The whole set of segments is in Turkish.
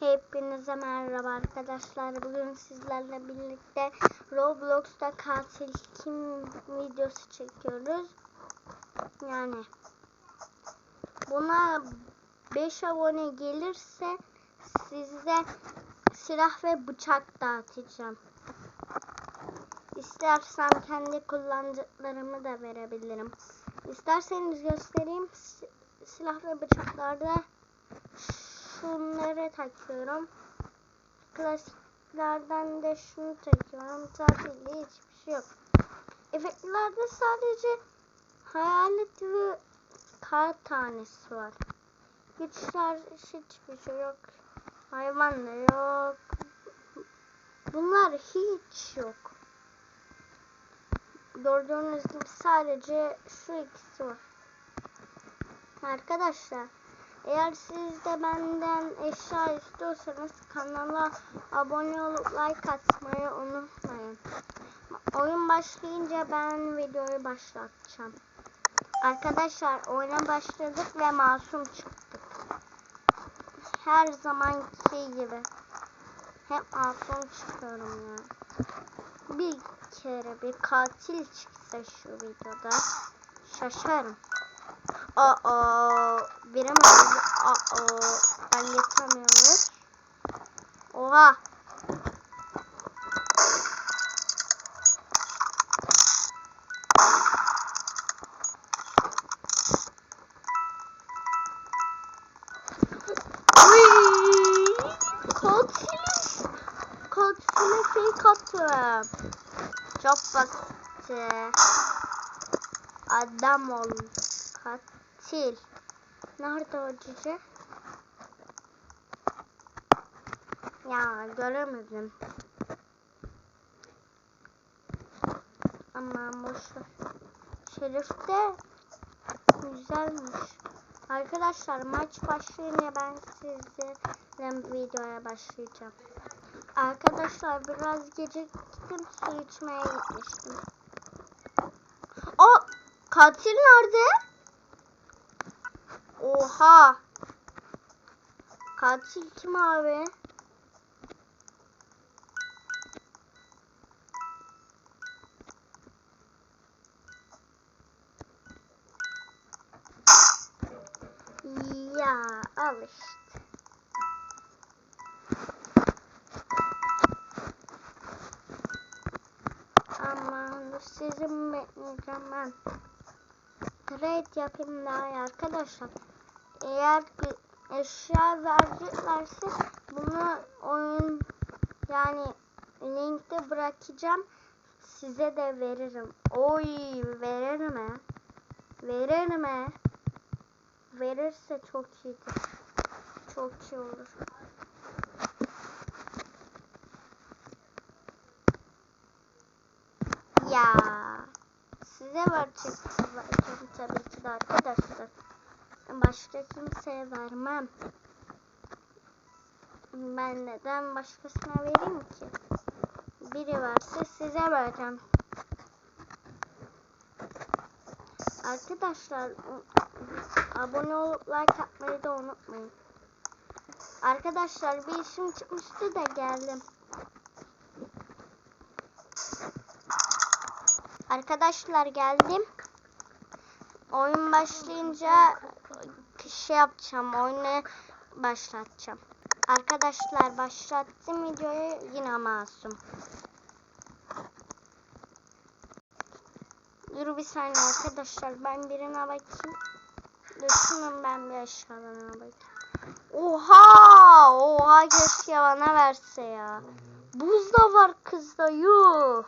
Hepinize merhaba arkadaşlar. Bugün sizlerle birlikte Roblox'ta katil kim videosu çekiyoruz. Yani buna 5 abone gelirse size silah ve bıçak dağıtacağım. İstersem kendi kullandıklarımı da verebilirim. İsterseniz göstereyim. Si- Silah ve bıçaklarda şunları takıyorum. Klasiklerden de şunu takıyorum. Tatilde hiçbir şey yok. Efektlerde sadece hayalet ve kar tanesi var. Güçler hiçbir şey yok. Hayvan da yok. Bunlar hiç yok. Gördüğünüz gibi sadece şu ikisi var. Arkadaşlar eğer siz de benden eşya istiyorsanız kanala abone olup like atmayı unutmayın. Oyun başlayınca ben videoyu başlatacağım. Arkadaşlar oyuna başladık ve masum çıktık. Her zamanki gibi. Hep masum çıkıyorum ya. Bir kere bir katil çıksa şu videoda şaşarım. Aa, öldü. Aa, ben yetamıyorum. Oha. Çok basit. Adam ol. Katil. Nerede o cüce? Ya göremedim. Aman boşver. Şerif de güzelmiş. Arkadaşlar maç başlayınca ben sizle videoya başlayacağım. Arkadaşlar biraz geciktim su içmeye gitmiştim. O katil nerede? Oha. Katil kim abi? Ya al işte. Aman sizin ben. Trade yapayım daha arkadaşlar. Eğer eşya vereceklerse bunu oyun yani linkte bırakacağım. Size de veririm. Oy verir mi? Verir mi? Verirse çok iyidir. Çok iyi olur. Ya size verecek tabii ki de arkadaşlar. Başka kimseye vermem. Ben neden başkasına vereyim ki? Biri verse size vereceğim. Arkadaşlar abone olup like atmayı da unutmayın. Arkadaşlar bir işim çıkmıştı da geldim. Arkadaşlar geldim. Oyun başlayınca şey yapacağım. Oyunu başlatacağım. Arkadaşlar başlattım videoyu yine masum. Dur bir saniye arkadaşlar ben birine bakayım. Düşünün ben bir eşyalarına bakayım. Oha! Oha keşke bana verse ya. Buz da var kızda yuh.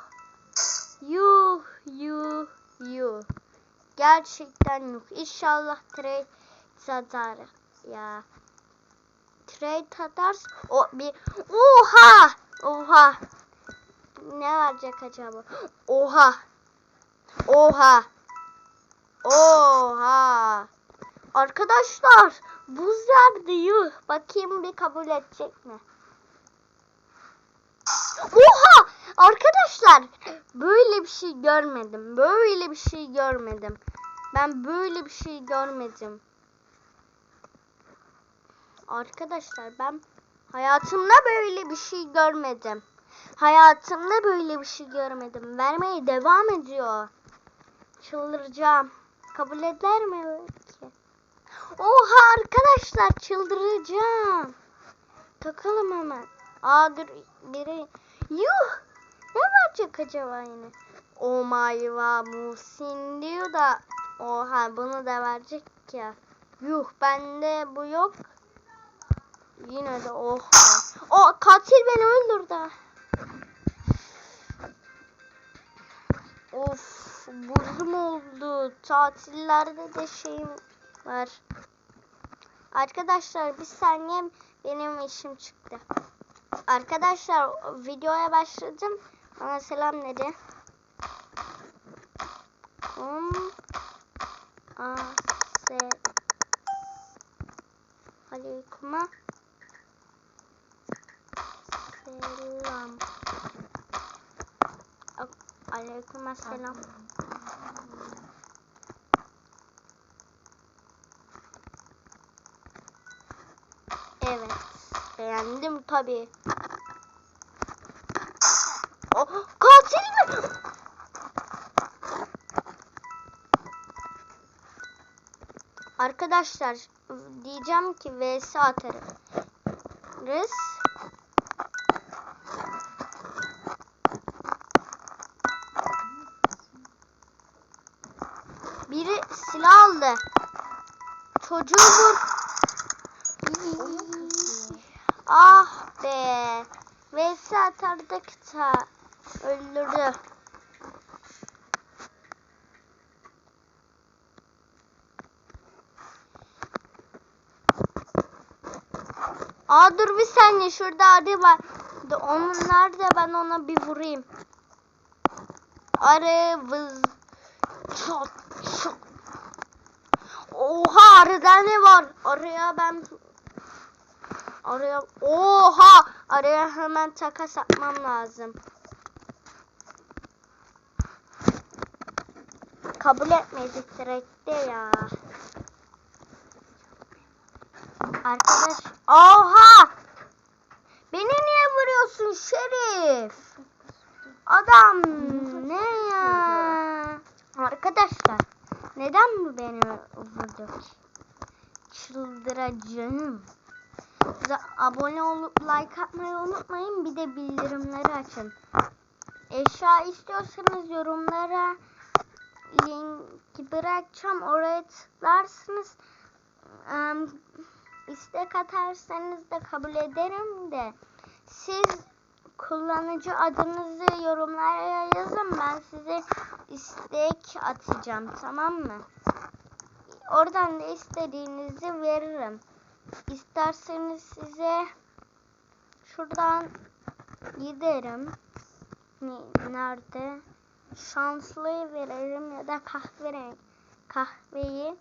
Yuh yuh yuh. Gerçekten yuh. İnşallah trade satar. Ya. Trade atarsa o bir oha! Oha! Ne verecek acaba? Oha! Oha! Oha! Arkadaşlar buz verdi yuh! Bakayım bir kabul edecek mi? Oha! Arkadaşlar böyle bir şey görmedim. Böyle bir şey görmedim. Ben böyle bir şey görmedim Arkadaşlar ben Hayatımda böyle bir şey görmedim. Hayatımda böyle bir şey görmedim. Vermeye devam ediyor. Çıldıracağım. Kabul eder mi ki? Oha arkadaşlar çıldıracağım. Takalım hemen. Aa dur biri. Yuh. Ne verecek acaba yine? Oh my god Muhsin diyor da. Oha bunu da verecek ya. Yuh bende bu yok. Yine de oh. O katil beni öldürdü. Of buzum oldu. Tatillerde de şeyim var. Arkadaşlar bir saniye benim işim çıktı. Arkadaşlar videoya başladım. Bana selam dedi. Um, a, se, aleykuma. Selam. Aleyküm selam. Evet. Beğendim tabi. Oh, katil mi? Arkadaşlar diyeceğim ki vs atarız. Vur. Ah be. Vs atardık da öldürdü. Aa dur bir saniye şurada arı var. De- Onlar da ben ona bir vurayım. Arı vız. Çat. Oha arıda ne var? Arıya ben Araya oha araya hemen takas atmam lazım. Kabul etmedi direkt de ya. Arkadaş oha Beni niye vuruyorsun şerif? Adam ne ya? Arkadaşlar neden bu beni vurdu? Çıldıracağım. Bize abone olup like atmayı unutmayın. Bir de bildirimleri açın. Eşya istiyorsanız yorumlara link bırakacağım. Oraya tıklarsınız. Em, istek atarsanız da kabul ederim de siz kullanıcı adınızı yorumlara yazın. Ben size istek atacağım. Tamam mı? Oradan da istediğinizi veririm. İsterseniz size şuradan giderim. Ne- Nerede? Şanslıyı verelim ya da kahverengi kahveyi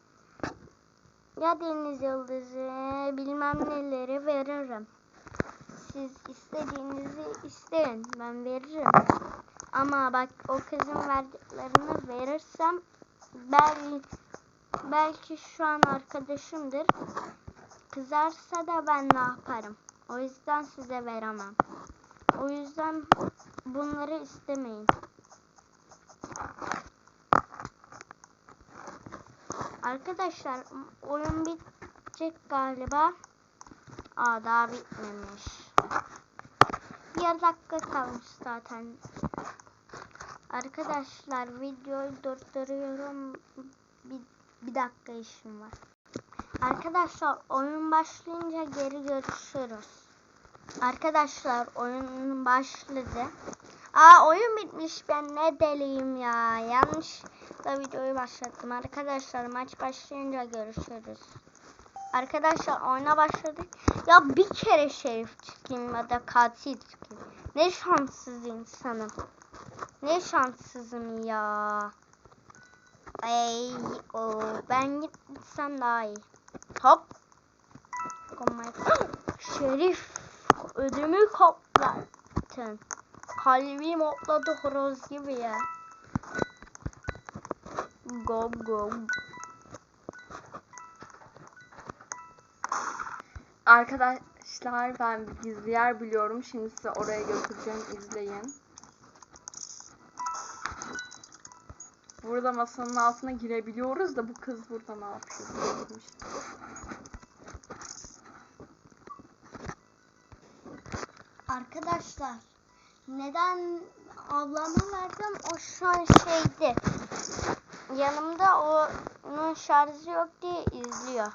ya deniz yıldızı bilmem neleri veririm. Siz istediğinizi isteyin ben veririm. Ama bak o kızın verdiklerini verirsem belki belki şu an arkadaşımdır. Kızarsa da ben ne yaparım? O yüzden size veremem. O yüzden bunları istemeyin. Arkadaşlar oyun bitecek galiba. Aa daha bitmemiş. Bir dakika kalmış zaten. Arkadaşlar videoyu durduruyorum. Bir, bir dakika işim var. Arkadaşlar oyun başlayınca geri görüşürüz. Arkadaşlar oyun başladı. Aa oyun bitmiş ben ne deliyim ya. Yanlış da videoyu başlattım. Arkadaşlar maç başlayınca görüşürüz. Arkadaşlar oyuna başladık. Ya bir kere şerif çıkayım da katil çıkayım. Ne şanssız insanım. Ne şanssızım ya. Ey o ben gitsem daha iyi. Hop. Oh Şerif ödümü koplattın. Kalbim hopladı horoz gibi ya. Go go. Arkadaşlar ben bir gizli yer biliyorum. Şimdi size oraya götüreceğim. izleyin. Burada masanın altına girebiliyoruz da bu kız burada ne yapıyor? Arkadaşlar neden ablama verdim o şu an şeydi. Yanımda onun şarjı yok diye izliyor.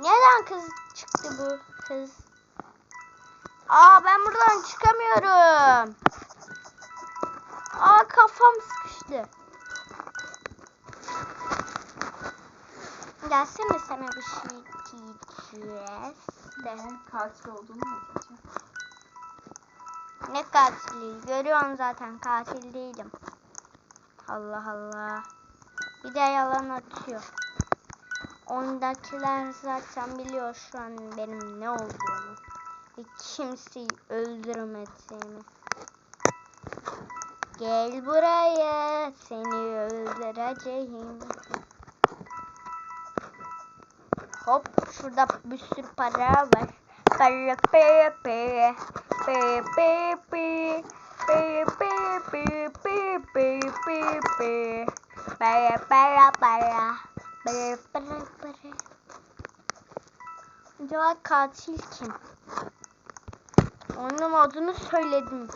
Neden kız çıktı bu kız? Aa ben buradan çıkamıyorum. Aa kafam sıkıştı. Gelsene sana bir şey diyeceğiz de. Ne? Katil olduğunu mu? Ne katili? Görüyorsun zaten katil değilim. Allah Allah. Bir de yalan atıyor. Ondakiler zaten biliyor şu an benim ne olduğumu. Ve kimseyi öldürmediğimi. Gel buraya seni öldüreceğim. Hop şurada bir sürü para var. Para para para. Para para para. Para para para para para para para. Para para Para para para. Acaba katil kim? Onun adını söyledim.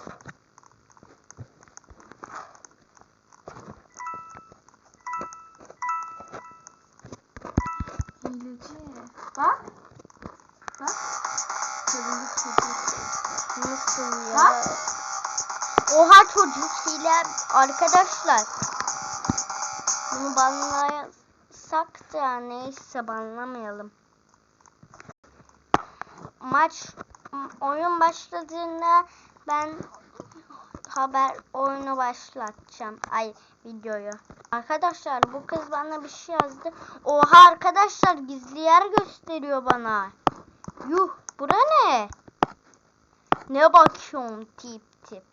Hileci. Bak. Bak. Nasıl ya? Bak. Oha çocuk hile arkadaşlar. Bunu banlasak da neyse banlamayalım. Maç oyun başladığında ben haber oyunu başlatacağım. Ay videoyu. Arkadaşlar bu kız bana bir şey yazdı. Oha arkadaşlar gizli yer gösteriyor bana. Yuh bura ne? Ne bakıyorsun tip tip.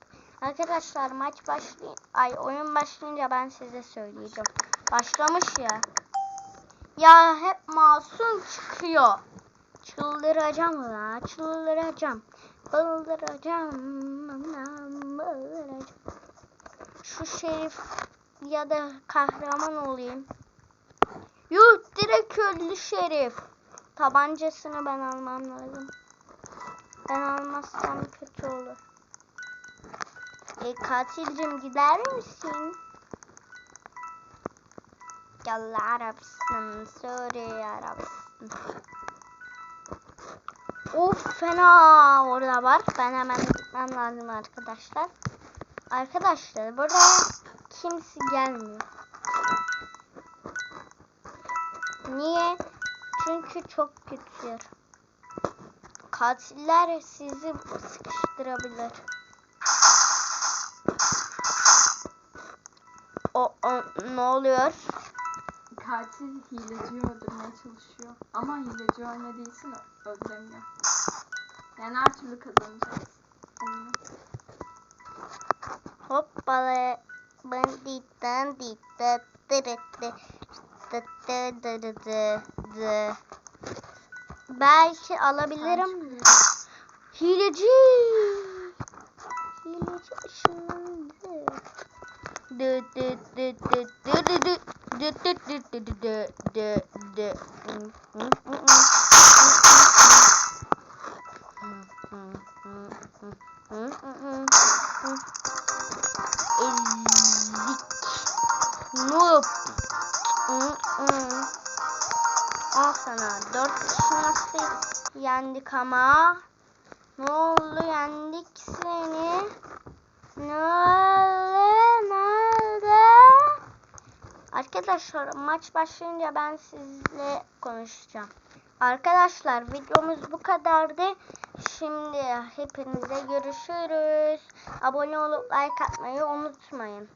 Arkadaşlar maç başlay ay oyun başlayınca ben size söyleyeceğim. Başlamış ya. Ya hep masum çıkıyor. Çıldıracağım la çıldıracağım. Bıldıracağım. Şu şerif ya da kahraman olayım. Yuh direkt öldü şerif. Tabancasını ben almam lazım. Ben almazsam kötü olur. E, katilcim gider misin? Yallah Arabistan, Suriye Arabistan. Of fena orada var. Ben hemen gitmem lazım arkadaşlar. Arkadaşlar buraya kimse gelmiyor. Niye? Çünkü çok kötü. Katiller sizi sıkıştırabilir. O, o ne oluyor? katil hileciyi öldürmeye çalışıyor. Ama hileci ölmediği için öldüremiyor. Yani her türlü kazanacağız oyunu. Hoppala banditten ditte dırıttı dıttı dırıttı dı. Belki alabilirim. Hileci. Hileci ışınlandı. Dı dı dı dı dı dı dı de de de de de de de Ezik Noob Al sana 4 kişi nasıl yendik ama Ne oldu yendik seni Ne oldu Arkadaşlar maç başlayınca ben sizle konuşacağım. Arkadaşlar videomuz bu kadardı. Şimdi hepinize görüşürüz. Abone olup like atmayı unutmayın.